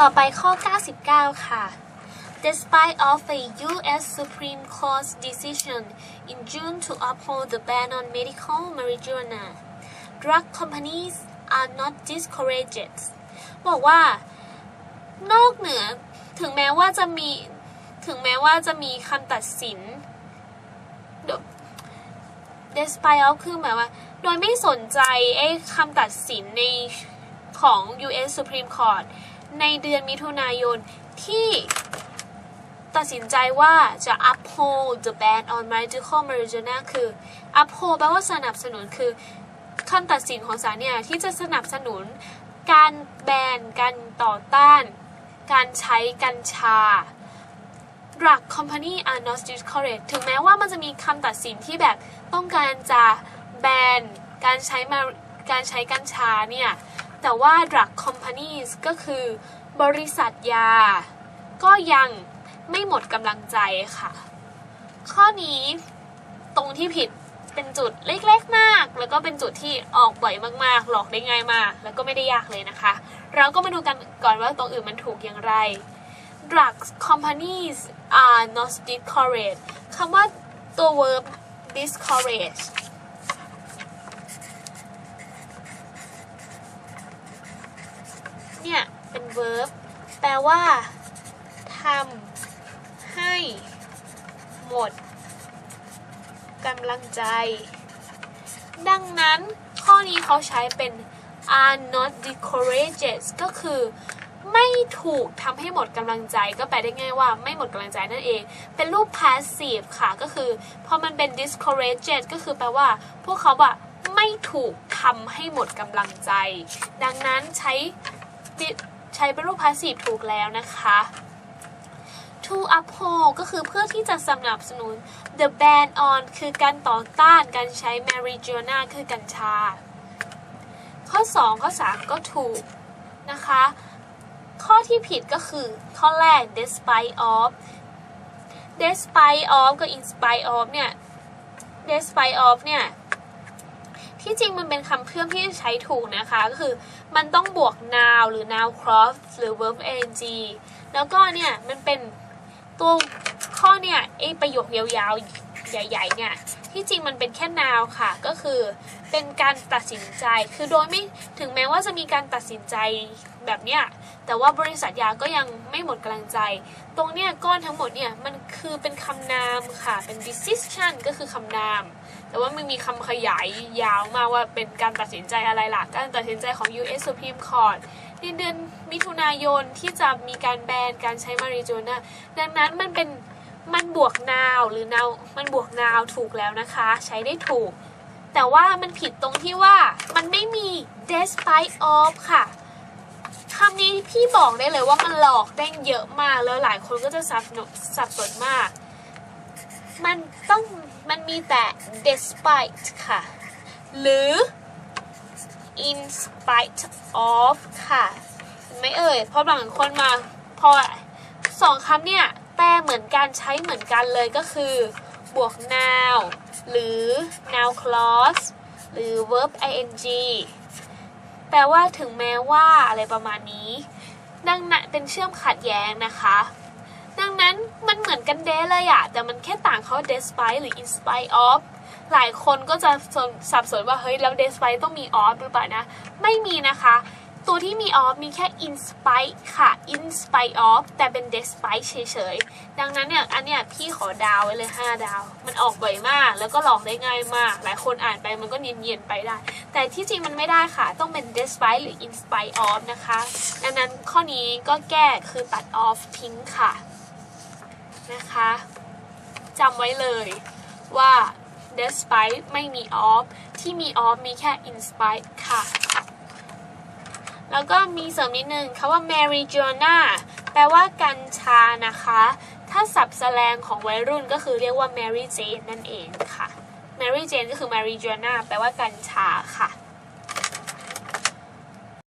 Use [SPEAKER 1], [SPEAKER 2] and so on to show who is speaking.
[SPEAKER 1] ต่อไปข้อ 99 ค่ะ Despite of the U.S. Supreme Court's decision in June to uphold the ban on medical marijuana, drug companies are not discouraged. บอกว่านอกเหนือถึงแม้ว่าจะมีถึงแม้ว่าจะมีคำตัดสิน despite of คือหมายว่า โดยไม่สนใจไอ้คำตัดสินในของ U.S. Supreme Court ในเดือนมิถุนายนที่ตัดสินใจว่าจะ uphold the ban on medical marijuana คือ uphold แปลว่าสนับสนุนคือคำตัดสินของศาลเนี่ยที่จะสนับสนุนการแบนการต่อต้าน การใช้กัญชา drug company are not discouraged ถึงแม้ว่ามันจะมีคำตัดสินที่แบบต้องการจะแบนการใช้มาการใช้กัญชาเนี่ย แต่ว่า drug companies ก็คือบริษัทยา ก็ยังไม่หมดกำลังใจค่ะ ข้อนี้ตรงที่ผิดเป็นจุดเล็กๆมาก แล้วก็เป็นจุดที่ออกบ่อยมากๆ หลอกได้ง่ายมาก แล้วก็ไม่ได้ยากเลยนะคะ เราก็มาดูกันก่อนว่าตรงอื่นมันถูกอย่างไร drug companies are not discouraged คำว่าตัว verb discourage เนี่ย เป็น verb แปลว่าทำให้หมดกำลังใจ ดังนั้นข้อนี้เขาใช้เป็น are not discouraged ก็คือไม่ถูกทำให้หมดกำลังใจก็แปลได้ง่ายว่าไม่หมดกำลังใจนั่นเอง เป็นรูป passive ค่ะก็คือพอมันเป็น discouraged ก็คือแปลว่า พวกเขาอะไม่ถูกทำให้หมดกำลังใจ ดังนั้นใช้ ใช้เป็นรูป passive ถูกแล้วนะคะ to uphold ก็คือเพื่อที่จะสนับสนุน the ban on คือการต่อต้านการใช้ marijuana คือกัญชา ข้อ 2 ข้อ 3 ก็ถูกนะคะ ข้อที่ผิดก็คือข้อแรก despite of despite of กับ in spite of เนี่ย despite of เนี่ย ที่จริงมันเป็นคำเพื่อมที่ใช้ถูกนะคะ ก็คือมันต้องบวก now หรือ now cross หรือ verb ing แล้วก็เนี่ย มันเป็นตัวข้อเนี่ยไอประโยคยาวๆ ใหญ่ๆเนี่ย ที่จริงมันเป็นแค่ noun ค่ะ ก็คือเป็นการตัดสินใจ คือโดยไม่ถึงแม้ว่าจะมีการตัดสินใจแบบเนี้ย แต่ว่าบริษัทยาก็ยังไม่หมดกำลังใจ ตรงเนี้ยก้อนทั้งหมดเนี่ยมันคือเป็นคำนามค่ะ เป็น decision ก็คือคำนาม แต่ว่ามันมีคำขยายยาวมาว่าเป็นการตัดสินใจอะไรล่ะ การตัดสินใจของ U.S. Supreme Court ในเดือนมิถุนายนที่จะมีการแบนการใช้มาริโจนาดังนั้นมันเป็น มันบวก now หรือ now มันบวก now ถูกแล้วนะคะ ใช้ได้ถูก แต่ว่ามันผิดตรงที่ว่ามันไม่มี despite of ค่ะคำนี้พี่บอกได้เลยว่ามันหลอกได้เยอะมากแล้วหลายคนก็จะสับสนสับสนมาก มันต้องมันมีแต่ despite ค่ะ หรือ in spite of ค่ะ ไม่เอ่ยเพราะบางคนมาพอสองคำเนี่ย แปลเหมือนกันใช้เหมือนกันเลยก็คือบวก now หรือ now clause หรือ verb ing แปลว่าถึงแม้ว่าอะไรประมาณนี้ ดังนั้นเป็นเชื่อมขัดแย้งนะคะ ดังนั้นมันเหมือนกันเด้เลยอะแต่มันแค่ต่างเขา despite หรือ in spite of หลายคนก็จะสับสนว่าเฮ้ยแล้ว despite ต้องมี of หรือเปล่านะ ไม่มีนะคะ ตัวที่มี of มีแค่ in spite ค่ะ in spite of แต่เป็น despite เฉยๆ ดังนั้นเนี่ยอันเนี้ยพี่ขอดาวไว้เลย 5 ดาว มันออกบ่อยมาก แล้วก็หลอกได้ง่ายมาก หลายคนอ่านไปมันก็เนียนๆไปได้ แต่ที่จริงมันไม่ได้ค่ะ ต้องเป็น despite หรือ in spite of นะคะ ดังนั้นข้อนี้ก็แก้คือตัด off ทิ้งค่ะ นะคะจำไว้เลยว่า despite ไม่มี of ที่มี of มีแค่ in spite ค่ะ แล้วก็มีเสริมนิดนึงคำว่า marijuana แปลว่ากัญชานะคะ ถ้าสับแสลงของวัยรุ่นก็คือเรียกว่า Mary Jane นั่นเองค่ะ Mary Jane ก็คือ marijuana แปลว่ากัญชาค่ะ